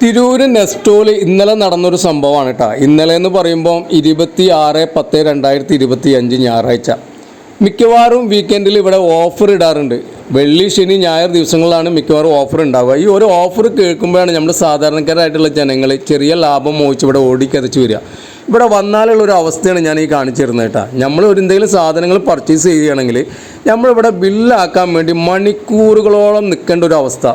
തിരൂര് നെസ്റ്റോൽ ഇന്നലെ നടന്നൊരു സംഭവമാണ് കേട്ടോ. ഇന്നലെ എന്ന് പറയുമ്പോൾ ഇരുപത്തി ആറ് പത്ത് രണ്ടായിരത്തി ഇരുപത്തി അഞ്ച് ഞായറാഴ്ച. മിക്കവാറും വീക്കെൻഡിൽ ഇവിടെ ഓഫർ ഇടാറുണ്ട്. വെള്ളി ശനി ഞായർ ദിവസങ്ങളിലാണ് മിക്കവാറും ഓഫർ ഉണ്ടാവുക. ഈ ഒരു ഓഫർ കേൾക്കുമ്പോഴാണ് നമ്മൾ സാധാരണക്കാരായിട്ടുള്ള ജനങ്ങൾ ചെറിയ ലാഭം മോഹിച്ച് ഇവിടെ ഓടിക്കതച്ച് വരിക. ഇവിടെ വന്നാലുള്ള ഒരു അവസ്ഥയാണ് ഞാൻ ഈ കാണിച്ചു തരുന്നത് കേട്ടോ. നമ്മൾ ഒരു എന്തെങ്കിലും സാധനങ്ങൾ പർച്ചേസ് ചെയ്യുകയാണെങ്കിൽ നമ്മളിവിടെ ബില്ലാക്കാൻ വേണ്ടി മണിക്കൂറുകളോളം നിൽക്കേണ്ട ഒരു അവസ്ഥ.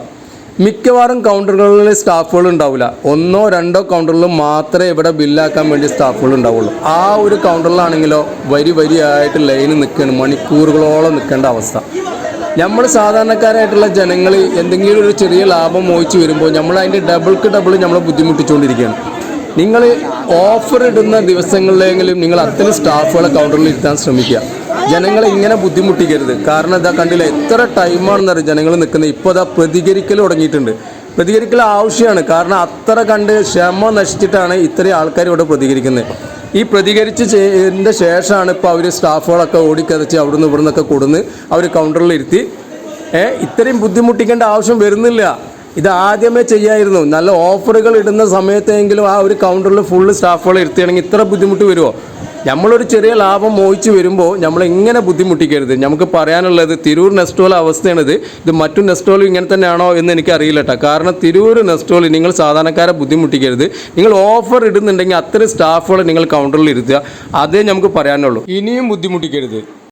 മിക്കവാറും കൗണ്ടറുകളിൽ സ്റ്റാഫുകൾ ഉണ്ടാവില്ല ഒന്നോ രണ്ടോ കൗണ്ടറിൽ മാത്രമേ ഇവിടെ ബില്ലാക്കാൻ വേണ്ടി സ്റ്റാഫുകൾ ഉണ്ടാവുള്ളൂ. ആ ഒരു കൗണ്ടറിലാണെങ്കിലോ വരി വരിയായിട്ട് ലൈന് നിൽക്കുകയാണ് മണിക്കൂറുകളോളം നിൽക്കേണ്ട അവസ്ഥ. നമ്മൾ സാധാരണക്കാരായിട്ടുള്ള ജനങ്ങൾ എന്തെങ്കിലും ഒരു ചെറിയ ലാഭം മോഹിച്ച് വരുമ്പോൾ നമ്മൾ അതിന്റെ ഡബിൾക്ക് ഡബിൾ നമ്മൾ ബുദ്ധിമുട്ടിച്ചുകൊണ്ടിരിക്കുകയാണ് നിങ്ങൾ ഓഫർ ഇടുന്ന ദിവസങ്ങളിലെങ്കിലും നിങ്ങൾ അത്തരം സ്റ്റാഫുകളെ കൗണ്ടറിൽ ഇരുത്താൻ ശ്രമിക്കുക. ജനങ്ങളെ ഇങ്ങനെ ബുദ്ധിമുട്ടിക്കരുത്. കാരണം ഇതാ കണ്ടില്ല എത്ര ടൈമാണെന്നറിയാം ജനങ്ങൾ നിൽക്കുന്നത്. ഇപ്പോൾ അതാ പ്രതികരിക്കൽ തുടങ്ങിയിട്ടുണ്ട്. പ്രതികരിക്കൽ ആവശ്യമാണ്. കാരണം അത്ര കണ്ട് ക്ഷമ നശിച്ചിട്ടാണ് ഇത്രയും ആൾക്കാർ ഇവിടെ പ്രതികരിക്കുന്നത്. ഈ പ്രതികരിച്ച് ചെയ്തതിന്റെ ശേഷമാണ് ഇപ്പോൾ അവർ സ്റ്റാഫുകളൊക്കെ ഓടിക്കതച്ച് അവിടുന്ന് ഇവിടെ നിന്നൊക്കെ കൊടുന്ന് അവർ കൗണ്ടറിലിരുത്തി ഇത്രയും ബുദ്ധിമുട്ടിക്കേണ്ട ആവശ്യം വരുന്നില്ല. ഇത് ആദ്യമേ ചെയ്യായിരുന്നു. നല്ല ഓഫറുകൾ ഇടുന്ന സമയത്തെങ്കിലും ആ ഒരു കൗണ്ടറിൽ ഫുള്ള് സ്റ്റാഫുകൾ ഇരുത്തുകയാണെങ്കിൽ ഇത്ര ബുദ്ധിമുട്ട് വരുമോ നമ്മളൊരു ചെറിയ ലാഭം മോഹിച്ച് വരുമ്പോൾ നമ്മൾ ഇങ്ങനെ ബുദ്ധിമുട്ടിക്കരുത്. നമുക്ക് പറയാനുള്ളത് തിരൂർ നെസ്റ്റോൾ അവസ്ഥയാണിത്. ഇത് മറ്റു നെസ്റ്റോളും ഇങ്ങനെ തന്നെയാണോ എന്ന് എനിക്ക് അറിയില്ല കേട്ടോ കാരണം തിരൂർ നെസ്റ്റോൾ നിങ്ങൾ സാധാരണക്കാരെ ബുദ്ധിമുട്ടിക്കരുത്. നിങ്ങൾ ഓഫർ ഇടുന്നുണ്ടെങ്കിൽ അത്രയും സ്റ്റാഫുകൾ നിങ്ങൾ കൗണ്ടറിൽ ഇരുത്തുക. അതേ നമുക്ക് പറയാനുള്ളൂ. ഇനിയും ബുദ്ധിമുട്ടിക്കരുത്.